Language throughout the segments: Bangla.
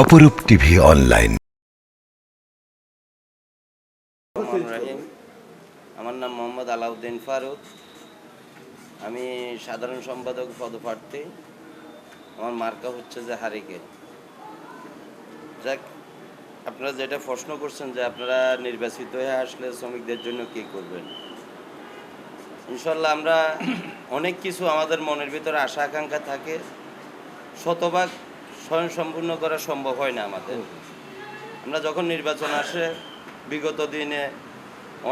অপরূপ টিভি অনলাইন। আমার নাম মোহাম্মদ আলাউদ্দিন ফারুক। আমি সাধারণ সম্পাদক, পদপ্রার্থী। আমার মার্কা হচ্ছে যে হারিকে। যাক, আপনারা যেটা প্রশ্ন করছেন যে আপনারা নির্বাচিত হয়ে আসলে শ্রমিকদের জন্য কি করবেন? ইনশাল্লাহ আমরা অনেক কিছু আমাদের মনের ভিতরে আশা আকাঙ্ক্ষা থাকে। শতভাগ স্বয়ং সম্পূর্ণ করা সম্ভব হয় না আমাদের। আমরা যখন নির্বাচন আসে, বিগত দিনে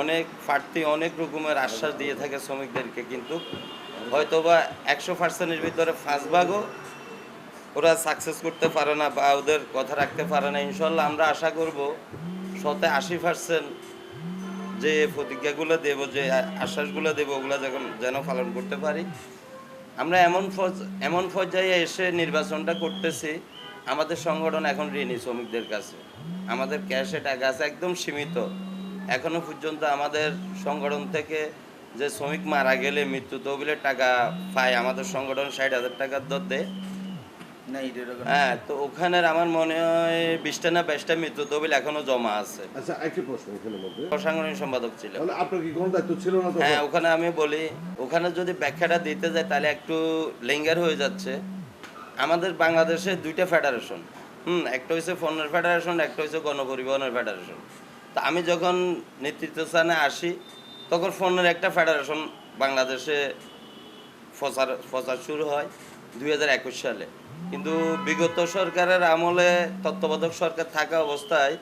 অনেক প্রার্থী, অনেক রকমের আশ্বাস দিয়ে থাকে শ্রমিকদেরকে, কিন্তু হয়তোবা একশো পার্সেন্টের ভিতরে পাঁচ ভাগও ওরা সাকসেস করতে পারে না বা ওদের কথা রাখতে পারে না। ইনশাল্লাহ আমরা আশা করব শতে আশি পার্সেন্ট যে প্রতিজ্ঞাগুলো দেবো, যে আশ্বাসগুলো দেবো, ওগুলো যখন যেন পালন করতে পারি। আমরা এমন এমন পর্যায়ে এসে নির্বাচনটা করতেছি আমাদের সংগঠন এখন ঋণী শ্রমিকদের কাছে। আমাদের ক্যাশে টাকা আছে একদম সীমিত। এখনও পর্যন্ত আমাদের সংগঠন থেকে যে শ্রমিক মারা গেলে মৃত্যু তহবিলের টাকা পায় আমাদের সংগঠন ষাট হাজার টাকার দর দেয়। হ্যাঁ তো ওখানের আমার মনে হয় বিশটা না বাইশটা মৃত্যু তহবিল এখনও জমা আছে। আচ্ছা একটি প্রশ্ন সাংগঠনিক সম্পাদক ছিল। আপনার কি কোনো দায়িত্ব ছিল না হ্যাঁ ওখানে আমি বলি ওখানে যদি ব্যাখ্যাটা দিতে যাই তাহলে একটু লেঙ্গার হয়ে যাচ্ছে। আমাদের বাংলাদেশে দুইটা ফেডারেশন হুম, একটা হচ্ছে ফোনের ফেডারেশন একটা হচ্ছে গণপরিবহনের ফেডারেশন তা আমি যখন নেতৃত্ব স্থানে আসি, তখন ফোনের একটা ফেডারেশন বাংলাদেশে প্রচার প্রচার শুরু হয় দুই হাজার একুশ সালে। কিন্তু বিগত সরকারের আমলে তত্ত্বাবধায়ক সরকার থাকা অবস্থায়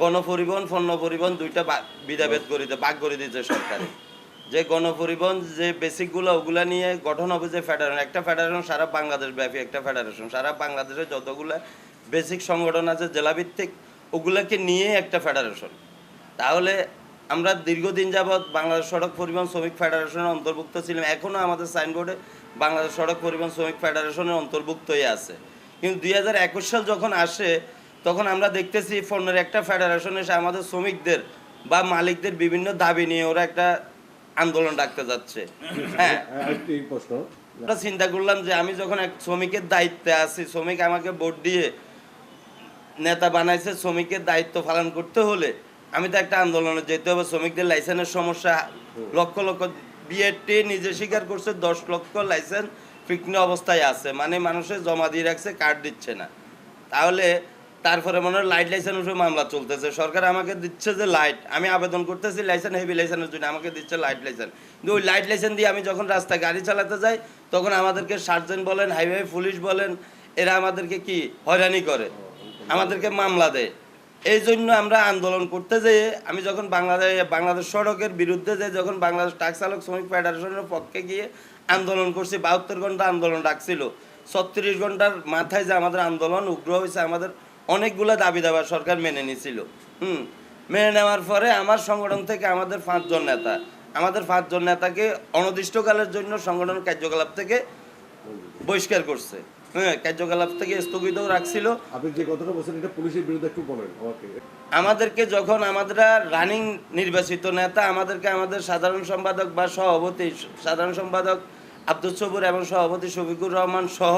গণপরিবহন, পণ্য পরিবহন দুইটা বিধাভেদ করে দিতে ভাগ করে দিয়েছে সরকারে। যে গণপরিবহন, যে বেসিকগুলো, ওগুলো নিয়ে গঠন হবে যে ফেডারেশন একটা ফেডারেশন সারা বাংলাদেশ ব্যাপী একটা ফেডারেশন সারা বাংলাদেশে যতগুলো বেসিক সংগঠন আছে, জেলাভিত্তিক, ওগুলোকে নিয়ে একটা ফেডারেশন তাহলে আমরা দীর্ঘদিন যাবৎ বাংলাদেশ সড়ক পরিবহন শ্রমিক ফেডারেশনের অন্তর্ভুক্ত ছিলাম। এখনও আমাদের সাইনবোর্ডে বাংলাদেশ সড়ক পরিবহন শ্রমিক ফেডারেশনের অন্তর্ভুক্ত হয়ে আছে। কিন্তু দুই হাজার একুশ সাল যখন আসে, তখন আমরা দেখতেছি ফোনের একটা ফেডারেশন এসে আমাদের শ্রমিকদের বা মালিকদের বিভিন্ন দাবি নিয়ে ওরা একটা আন্দোলন ডাকতে যাচ্ছে। হ্যাঁ। হ্যাঁ, প্রশ্ন? চিন্তা করলাম যে আমি যখন এক শ্রমিকের দায়িত্বে আছি শ্রমিক আমাকে ভোট দিয়ে নেতা বানাইছে শ্রমিকের দায়িত্ব পালন করতে হলে আমি তো একটা আন্দোলনে যেতে হবে। শ্রমিকদের লাইসেন্সের সমস্যা লক্ষ লক্ষ বিএডটি নিজে স্বীকার করছে দশ লক্ষ লাইসেন্স ফিকনি অবস্থায় আছে। মানে মানুষের জমা দিয়ে রাখছে কার্ড দিচ্ছে না। তাহলে তারপরে মনে হয় লাইট লাইসেন্স উপরে মামলা চলতেছে। সরকার আমাকে দিচ্ছে যে লাইট আমি আবেদন করতেছি লাইসেন্স হেভি লাইসেন্সের জন্য। আমাকে দিচ্ছে লাইট লাইসেন্স কিন্তু ওই লাইট লাইসেন্স দিয়ে আমি যখন রাস্তায় গাড়ি চালাতে যাই, তখন আমাদেরকে সার্জেন্ট বলেন হাইওয়ে পুলিশ বলেন, এরা আমাদেরকে কি হয়রানি করে? আমাদেরকে মামলা দেয়। এই জন্য আমরা আন্দোলন করতে যেয়ে, আমি যখন বাংলাদেশ বাংলাদেশ সড়কের বিরুদ্ধে যে যখন বাংলাদেশ ট্রাক চালক শ্রমিক ফেডারেশনের পক্ষে গিয়ে আন্দোলন করছি, বাহাত্তর ঘণ্টা আন্দোলন ডাকছিল। ছত্রিশ ঘণ্টার মাথায় যে আমাদের আন্দোলন, উগ্র হয়েছে আমাদের অনেকগুলো দাবি দাবা সরকার মেনে নিছিল। হুম মেনে নেওয়ার পরে আমার সংগঠন থেকে আমাদের পাঁচজন নেতা আমাদের পাঁচজন নেতাকে অনির্দিষ্টকালের জন্য সংগঠন কার্যকলাপ থেকে বহিষ্কার করছে। হ্যাঁ কার্যকলাপ থেকে স্থগিত রাখছিল। আপনি যে কথাটা বলছেন এটা পুলিশের বিরুদ্ধে একটু বলেন আমাদেরকে যখন আমরা রানিং নির্বাচিত নেতা আমাদেরকে আমাদের সাধারণ সম্পাদক বা সভাপতি সাধারণ সম্পাদক আব্দুল সবুর এবং সভাপতি শফিকুর রহমান সহ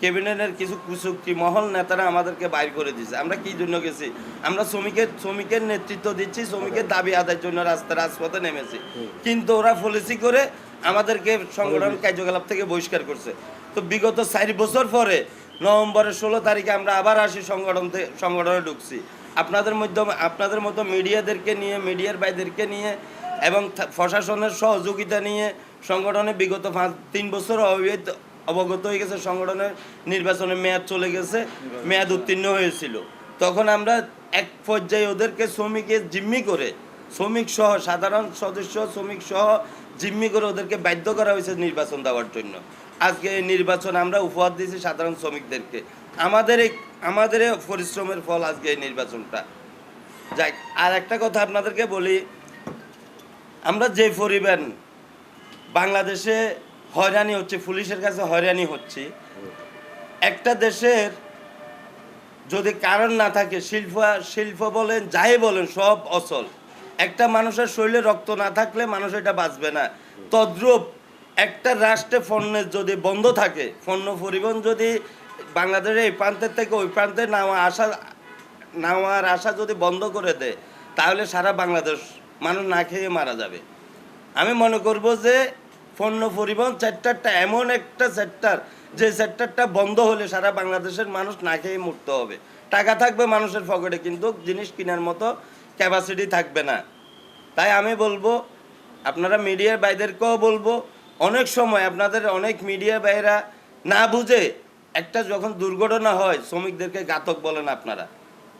ক্যাবিনেটের কিছু কুচুক্তি মহল নেতারা আমাদেরকে বাইর করে দিয়েছে। আমরা কি জন্য গেছি? আমরা শ্রমিকের শ্রমিকের নেতৃত্ব দিচ্ছি শ্রমিকের দাবি আদায়ের জন্য রাস্তা রাজপথে নেমেছি। কিন্তু ওরা পলিসি করে আমাদেরকে সংগঠন কার্যকলাপ থেকে বহিষ্কার করছে। তো বিগত চার বছর পরে নভেম্বরের ষোলো তারিখে আমরা আবার আসি সংগঠন থেকে সংগঠনে ঢুকছি। আপনাদের মধ্যে আপনাদের মতো মিডিয়াদেরকে নিয়ে মিডিয়ার ভাইদেরকে নিয়ে এবং প্রশাসনের সহযোগিতা নিয়ে সংগঠনে বিগত পাঁচ তিন বছর অবহিত- অবগত হয়ে গেছে, সংগঠনের নির্বাচনের মেয়াদ চলে গেছে, মেয়াদ উত্তীর্ণ হয়েছিল। তখন আমরা এক পর্যায়ে ওদেরকে শ্রমিকের জিম্মি করে, শ্রমিক সহ, সাধারণ সদস্য, শ্রমিক সহ জিম্মি করে ওদেরকে বাধ্য করা হয়েছে নির্বাচন দেওয়ার জন্য। আজকে এই নির্বাচন আমরা উপহার দিয়েছি সাধারণ শ্রমিকদেরকে। আমাদের এই, আমাদের পরিশ্রমের ফল আজকে এই নির্বাচনটা। যাক আর একটা কথা আপনাদেরকে বলি, আমরা যে পরিমাণ বাংলাদেশে হয়রানি হচ্ছে, পুলিশের কাছে হয়রানি হচ্ছে। একটা দেশের যদি কারণ না থাকে, শিল্প শিল্প বলেন, যাই বলেন, সব অচল। একটা মানুষের শরীরে রক্ত না থাকলে মানুষ এটা বাঁচবে না। তদ্রূপ একটা রাষ্ট্রে পণ্যের যদি বন্ধ থাকে পণ্য পরিবহন যদি বাংলাদেশের এই প্রান্তের থেকে ওই প্রান্তে নেওয়া আসা নেওয়ার আশা যদি বন্ধ করে দেয়, তাহলে সারা বাংলাদেশ মানুষ না খেয়ে মারা যাবে। আমি মনে করব যে পণ্য পরিবহন সেক্টরটা এমন একটা সেক্টর যে সেক্টরটা বন্ধ হলে সারা বাংলাদেশের মানুষ না খেয়ে মরতে হবে। টাকা থাকবে মানুষের পকেটে, কিন্তু জিনিস কেনার মতো ক্যাপাসিটি থাকবে না। তাই আমি বলব, আপনারা মিডিয়ার বাইদেরকেও বলব, অনেক সময় আপনাদের অনেক মিডিয়া বাইরা না বুঝে একটা যখন দুর্ঘটনা হয়, শ্রমিকদেরকে ঘাতক বলেন আপনারা।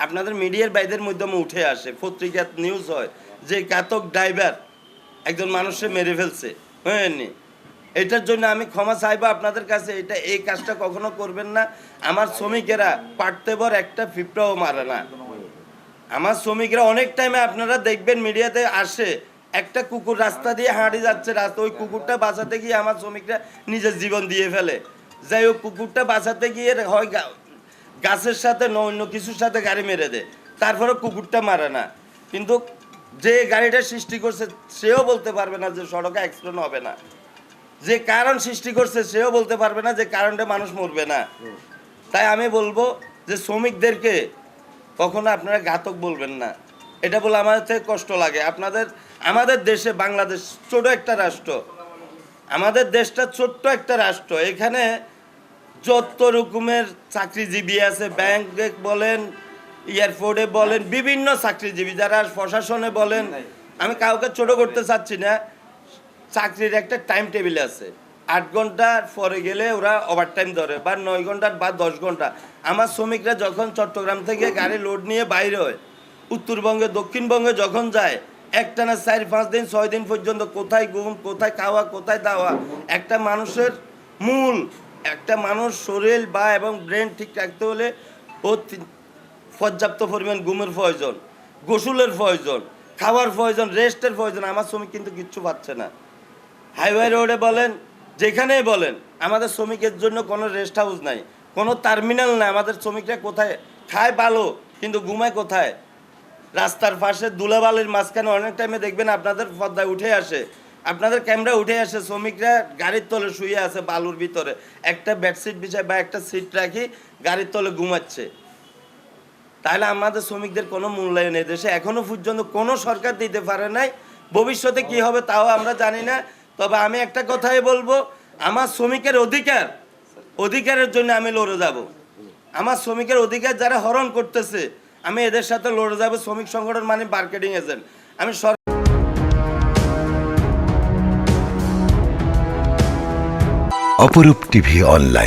আপনাদের মিডিয়ার বাইদের মাধ্যমে উঠে আসে, পত্রিকার নিউজ হয়, যে ঘাতক ড্রাইভার একজন মানুষে মেরে ফেলছে। হয়নি। এটার জন্য আমি ক্ষমা চাইব আপনাদের কাছে। এটা এই কাজটা কখনো করবেন না। আমার শ্রমিকেরা পারতে বর একটা ফিপড়াও মারে না। আমার শ্রমিকরা অনেক টাইমে আপনারা দেখবেন মিডিয়াতে আসে, একটা কুকুর রাস্তা দিয়ে হাঁটি যাচ্ছে রাস্তা, ওই কুকুরটা বাঁচাতে গিয়ে আমার শ্রমিকরা নিজের জীবন দিয়ে ফেলে। যাই হোক, কুকুরটা বাঁচাতে গিয়ে হয় গাছের সাথে অন্য কিছুর সাথে গাড়ি মেরে দেয়। তারপরে কুকুরটা মারে না। কিন্তু যে গাড়িটা সৃষ্টি করছে সেও বলতে পারবে না যে সড়কে অ্যাক্সিডেন্ট হবে না। যে কারণ সৃষ্টি করছে সেও বলতে পারবে না যে কারণটা মানুষ মরবে না। তাই আমি বলব যে শ্রমিকদেরকে কখনো আপনারা ঘাতক বলবেন না। এটা বলে আমাদের থেকে কষ্ট লাগে। আপনাদের আমাদের দেশে বাংলাদেশ ছোট একটা রাষ্ট্র। আমাদের দেশটা ছোট্ট একটা রাষ্ট্র। এখানে যত রকমের চাকরিজীবী আছে ব্যাংক বলেন এয়ারপোর্টে বলেন বিভিন্ন চাকরিজীবী যারা প্রশাসনে বলেন আমি কাউকে ছোট করতে চাচ্ছি না। চাকরির একটা টাইম টেবিল আছে। আট ঘণ্টার পরে গেলে ওরা ওভার টাইম ধরে বা নয় ঘণ্টার বা দশ ঘণ্টা। আমার শ্রমিকরা যখন চট্টগ্রাম থেকে গাড়ি লোড নিয়ে বাইরে হয় উত্তরবঙ্গে দক্ষিণবঙ্গে যখন যায় একটানা চার পাঁচ দিন ছয় দিন পর্যন্ত কোথায় ঘুম কোথায় খাওয়া কোথায় দাওয়া? একটা মানুষের মূল একটা মানুষ শরীর বা এবং ব্রেন ঠিক রাখতে হলে ও পর্যাপ্ত পরিমাণ ঘুমের প্রয়োজন, গোসলের প্রয়োজন, খাওয়ার প্রয়োজন, রেস্টের প্রয়োজন, আমার শ্রমিক কিন্তু কিচ্ছু পাচ্ছে না। হাইওয়ে রোডে বলেন, যেখানেই বলেন, আমাদের শ্রমিকের জন্য কোনো রেস্ট হাউস নাই, কোনো টার্মিনাল নাই, আমাদের শ্রমিকরা কোথায়? খায় ভালো, কিন্তু ঘুমায় কোথায়? রাস্তার পাশে দুলাবালির মাঝখানে অনেক টাইমে দেখবেন আপনাদের পর্দায় উঠে আসে, আপনাদের ক্যামেরা উঠে আসে, শ্রমিকরা গাড়ির তলে শুয়ে আছে বালুর ভিতরে, একটা বেডশিট বিছায় বা একটা সিট রাখি, গাড়ির তলে ঘুমাচ্ছে। তাহলে আমাদের শ্রমিকদের কোনো মূল্যায়ন দেশে এখনও পর্যন্ত কোনো সরকার দিতে পারে নাই। ভবিষ্যতে কি হবে তাও আমরা জানি না। তবে আমি একটা কথাই বলব, আমার শ্রমিকের অধিকার, অধিকারের জন্য আমি লড়ে যাব। আমার শ্রমিকের অধিকার যারা হরণ করতেছে, আমি এদের সাথে লড়ে যাব, শ্রমিক সংগঠন মানে মার্কেটিং এজেন্ট আমি অপরূপ টিভি অনলাইন।